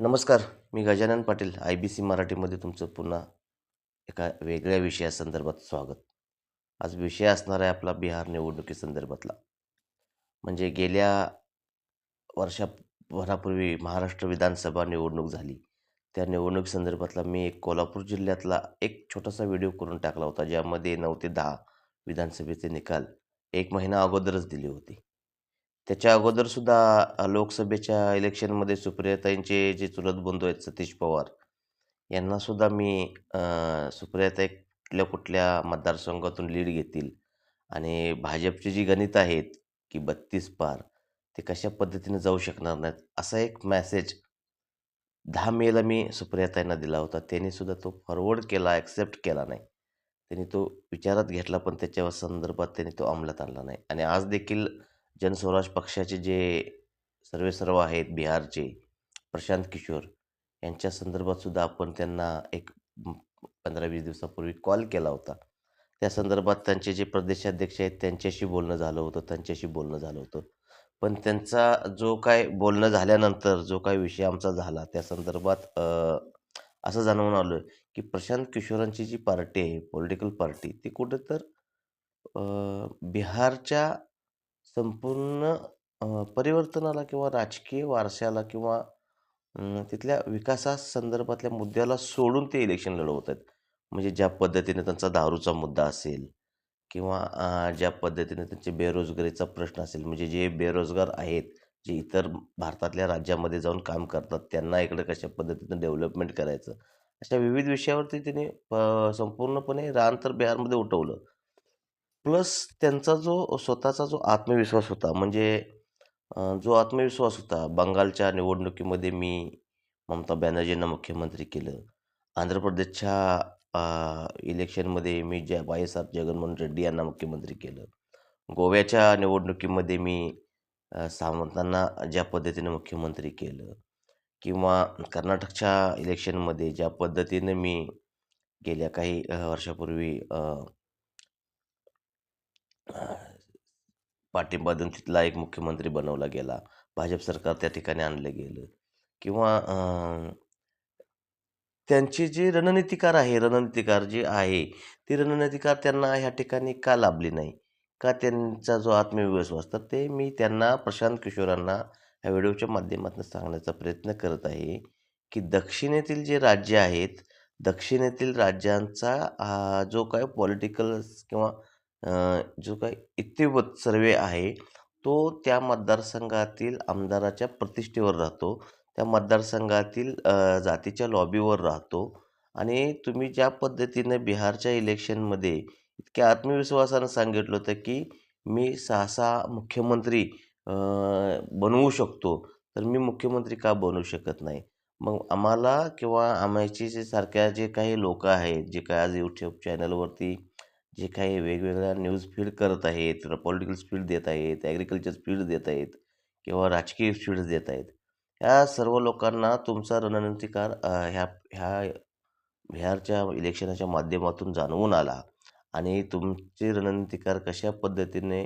नमस्कार मी Gajanan Patil I B C मराठीमध्ये तुमचं पुन्हा एका वेगळ्या विषयासंदर्भात स्वागत. आज विषय असणार आहे आपला बिहार निवडणुकीसंदर्भातला. म्हणजे गेल्या वर्षाभरापूर्वी महाराष्ट्र विधानसभा निवडणूक झाली. त्या निवडणुकीसंदर्भातला मी एक कोल्हापूर जिल्ह्यातला एक छोटासा व्हिडिओ करून टाकला होता ज्यामध्ये नऊ ते दहा विधानसभेचे निकाल एक महिना अगोदरच दिले होते. त्याच्या अगोदरसुद्धा लोकसभेच्या इलेक्शनमध्ये सुप्रियाताईंचे जे चुलत बंधू आहेत सतीश पवार यांनासुद्धा मी सुप्रियाताई कुठल्या कुठल्या मतदारसंघातून लीड घेतील आणि भाजपची जी गणित आहेत की बत्तीस पार ते कशा पद्धतीने जाऊ शकणार नाहीत असा एक मॅसेज दहा मेला मी सुप्रियाताईंना दिला होता. त्यांनी सुद्धा तो फॉरवर्ड केला ॲक्सेप्ट केला नाही. त्यांनी तो विचारात घेतला पण त्याच्या संदर्भात त्यांनी तो अंमलात आणला नाही. आणि आज देखील जनस्वराज पक्षाचे जे सर्वेसर्व आहेत बिहारचे प्रशांत किशोर यांच्या संदर्भात सुद्धा आपण त्यांना एक पंधरा वीस दिवसापूर्वी कॉल केला होता. त्या संदर्भात त्यांचे जे प्रदेशाध्यक्ष आहेत त्यांच्याशी बोलणं झालं होतं त्यांच्याशी बोलणं झालं होतं. पण त्यांचा जो काय बोलणं झाल्यानंतर जो काय विषय आमचा झाला त्या संदर्भात असं जाणवून आलं की प्रशांत किशोरांची जी पार्टी आहे पॉलिटिकल पार्टी ती कुठं तर बिहारच्या संपूर्ण परिवर्तनाला किंवा राजकीय वारशाला किंवा तिथल्या विकासा संदर्भातल्या मुद्द्याला सोडून ते इलेक्शन लढवत आहेत. म्हणजे ज्या पद्धतीने त्यांचा दारूचा मुद्दा असेल किंवा ज्या पद्धतीने त्यांचे बेरोजगारीचा प्रश्न असेल म्हणजे जे बेरोजगार आहेत जे इतर भारतातल्या राज्यामध्ये जाऊन काम करतात त्यांना इकडे कशा पद्धतीने डेव्हलपमेंट करायचं? अशा विविध विषयावरती त्यांनी प- संपूर्णपणे रान तर बिहारमध्ये उठवलं. प्लस त्यांचा जो स्वतःचा जो आत्मविश्वास होता म्हणजे जो आत्मविश्वास होता बंगालच्या निवडणुकीमध्ये मी ममता बॅनर्जींना मुख्यमंत्री केलं. आंध्र प्रदेशच्या इलेक्शनमध्ये मी जय Y S R Jaganmohan Reddy यांना मुख्यमंत्री केलं. गोव्याच्या निवडणुकीमध्ये मी सावंतांना ज्या पद्धतीने मुख्यमंत्री केलं किंवा कर्नाटकच्या इलेक्शनमध्ये ज्या पद्धतीने मी गेल्या काही वर्षापूर्वी पाठिंबा देऊन तिथला एक मुख्यमंत्री बनवला गेला. भाजप सरकार त्या ठिकाणी आणलं गेलं. किंवा त्यांचे त्यांची जी रणनीतिकार आहे रणनीतिकार जी आहे ती रणनीतिकार त्यांना ह्या ठिकाणी का लाभली नाही? का त्यांचा जो आत्मविश्वास तर ते मी त्यांना प्रशांत किशोरांना ह्या व्हिडिओच्या माध्यमातून सांगण्याचा प्रयत्न करत आहे की दक्षिणेतील जे राज्य आहेत दक्षिणेतील राज्यांचा जो काय पॉलिटिकल किंवा जो काय इत्तेवत सर्वे आहे तो त्या मतदारसंघातील आमदाराच्या प्रतिष्ठेवर राहतो. त्या मतदारसंघातील जातीच्या लॉबीवर राहतो. आणि तुम्ही ज्या पद्धतीनं बिहारच्या इलेक्शनमध्ये इतक्या आत्मविश्वासानं सांगितलं होतं की मी सहसा मुख्यमंत्री बनवू शकतो तर मी मुख्यमंत्री का बनवू शकत नाही? मग आम्हाला किंवा आम्हाची जे सारख्या जे काही लोक आहेत जे काय आज यूट्यूब चॅनलवरती जे काही वेगवेगळ्या न्यूज फीड करत आहेत पॉलिटिकल स्पीड देत आहेत ॲग्रिकल्चर स्पीड देत आहेत किंवा राजकीय फील्ड देत आहेत ह्या सर्व लोकांना तुमचा रणनीतिकार ह्या ह्या बिहारच्या इलेक्शनाच्या माध्यमातून जाणवून आला आणि तुमचे रणनीतिकार कशा पद्धतीने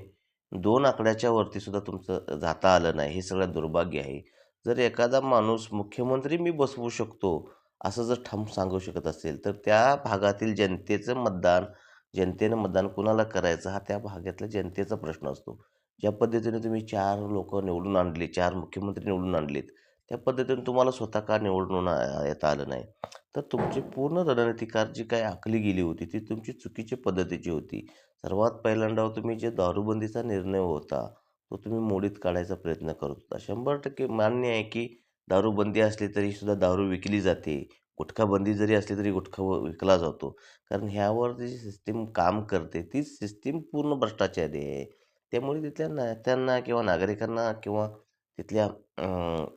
दोन आकड्याच्या वरतीसुद्धा तुमचं जाता आलं नाही हे सगळं दुर्भाग्य आहे. जर एखादा माणूस मुख्यमंत्री मी बसवू शकतो असं जर ठाम सांगू शकत असेल तर त्या भागातील जनतेचं मतदान जनतेनं मतदान कुणाला करायचं हा त्या भागातल्या जनतेचा प्रश्न असतो. ज्या पद्धतीने तुम्ही चार लोक निवडून आणले चार मुख्यमंत्री निवडून आणलेत त्या पद्धतीने तुम्हाला स्वतः का निवडून आ- येता आलं नाही? तर तुमची पूर्ण रणनीतिकार जी काही आखली गेली होती ती तुमची चुकीची पद्धतीची होती. सर्वात पहिल्यांदा तुम्ही जे दारूबंदीचा निर्णय होता तो तुम्ही मोडीत काढायचा प्रयत्न करत होता. शंभर टक्के मान्य आहे की दारूबंदी असली तरी सुद्धा दारू विकली जाते. गुटखाबंदी जरी असली तरी गुटखा व- विकला जातो. कारण ह्यावर जी सिस्टीम काम करते ती सिस्टीम पूर्ण भ्रष्टाचारी आहे. त्यामुळे तिथल्या नेत्यांना किंवा नागरिकांना किंवा तिथल्या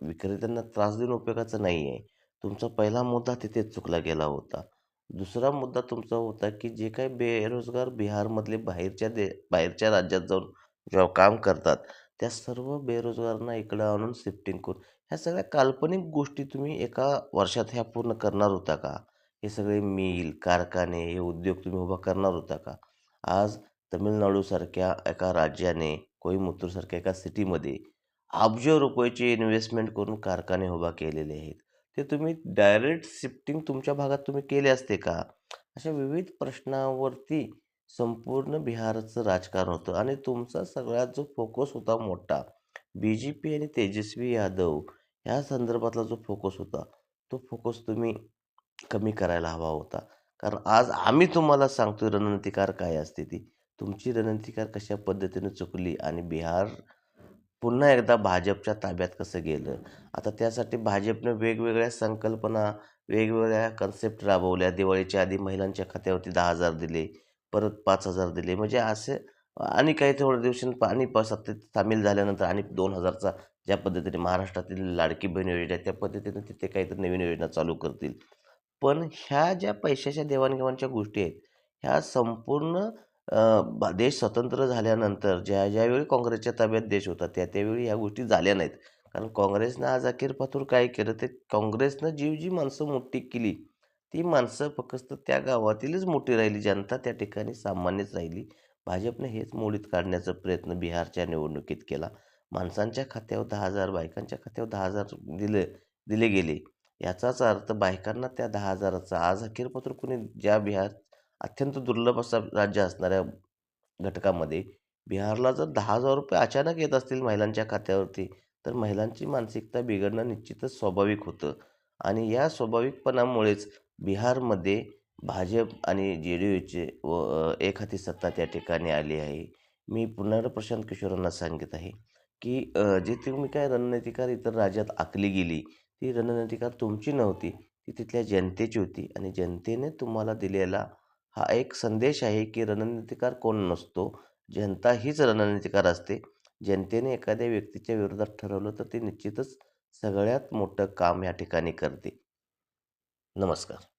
विक्रेत्यांना त्रास देऊन उपयोगाचा नाही आहे तुमचा पहिला मुद्दा तिथेच चुकला गेला होता. दुसरा मुद्दा तुमचा होता की जे काही बेरोजगार बिहारमधले बाहेरच्या दे बाहेरच्या राज्यात जाऊन जेव्हा काम करतात त्या सर्व बेरोजगारांना इकडं आणून शिफ्टिंग करून. ह्या सगळ्या काल्पनिक गोष्टी तुम्ही एका वर्षात ह्या पूर्ण करणार होता का? हे सगळे मिल कारखाने हे उद्योग तुम्ही उभा करणार होता का? आज तमिळनाडूसारख्या एका राज्याने कोईमुत्तूरसारख्या एका सिटीमध्ये अब्ज रुपयाचे इन्व्हेस्टमेंट करून कारखाने उभा केलेले आहेत. ते तुम्ही डायरेक्ट शिफ्टिंग तुमच्या भागात तुम्ही केले असते का? अशा विविध प्रश्नावरती संपूर्ण बिहारचं राजकारण होतं. आणि तुमचा सगळ्यात जो फोकस होता मोठा बी जे पी आणि तेजस्वी यादव ह्या संदर्भातला जो फोकस होता तो फोकस तुम्ही कमी करायला हवा होता. कारण आज आम्ही तुम्हाला सांगतो रणनीतिकार काय असते ती. तुमची रणनीतिकार कशा पद्धतीने चुकली आणि बिहार पुन्हा एकदा भाजपच्या ताब्यात कसं गेलं? आता त्यासाठी भाजपनं वेगवेगळ्या संकल्पना वेगवेगळ्या कन्सेप्ट राबवल्या. दिवाळीच्या आधी महिलांच्या खात्यावरती दहा हजार दिले. परत पाच हजार दिले. म्हणजे असे आणि काही थोड्या दिवसांनी आणि प सत्तेत सामील झाल्यानंतर आणि दोन हजारचा ज्या पद्धतीने महाराष्ट्रातील लाडकी बहीण योजना आहे त्या पद्धतीने तिथे काहीतरी नवीन योजना चालू करतील. पण ह्या ज्या पैशाच्या देवाणघेवाणच्या गोष्टी आहेत ह्या संपूर्ण देश स्वतंत्र झाल्यानंतर ज्या ज्यावेळी काँग्रेसच्या ताब्यात देश होता त्या त्यावेळी ह्या गोष्टी झाल्या नाहीत. कारण काँग्रेसनं आज अखेर पाथूर काय केलं ते काँग्रेसनं जी जी माणसं मोठी केली. ती माणसं फक्त त्या गावातीलच मोठी राहिली जनता त्या ठिकाणी सामान्यच राहिली. भाजपने हेच मोडीत काढण्याचा प्रयत्न बिहारच्या निवडणुकीत केला. माणसांच्या खात्यावर दहा हजार बायकांच्या खात्यावर दहा हजार दिले दिले गेले. याचाच अर्थ बायकांना त्या दहा हजाराचा आज अखेरपत्र कुणी ज्या बिहार अत्यंत दुर्लभ असा राज्य असणाऱ्या घटकामध्ये बिहारला जर दहा हजार रुपये अचानक येत असतील महिलांच्या खात्यावरती तर महिलांची मानसिकता बिघडणं निश्चितच स्वाभाविक होतं. आणि या स्वाभाविकपणामुळेच बिहारमध्ये भाजप आणि जे डी यूचे व एक हाती सत्ता त्या ठिकाणी आली आहे. मी पुन्हा प्रशांत किशोरांना सांगित आहे की जे तुम्ही काय रणनीतिकार इतर राज्यात आखली गेली ती रणनीतिकार तुमची नव्हती ती तिथल्या जनतेची होती आणि जनतेने तुम्हाला दिलेला हा एक संदेश आहे की रणनीतिकार कोण नसतो. जनता हीच रणनीतिकार असते. जनतेने एखाद्या व्यक्तीच्या विरोधात ठरवलं तर ते निश्चितच सगळ्यात मोठं काम या ठिकाणी करते. नमस्कार।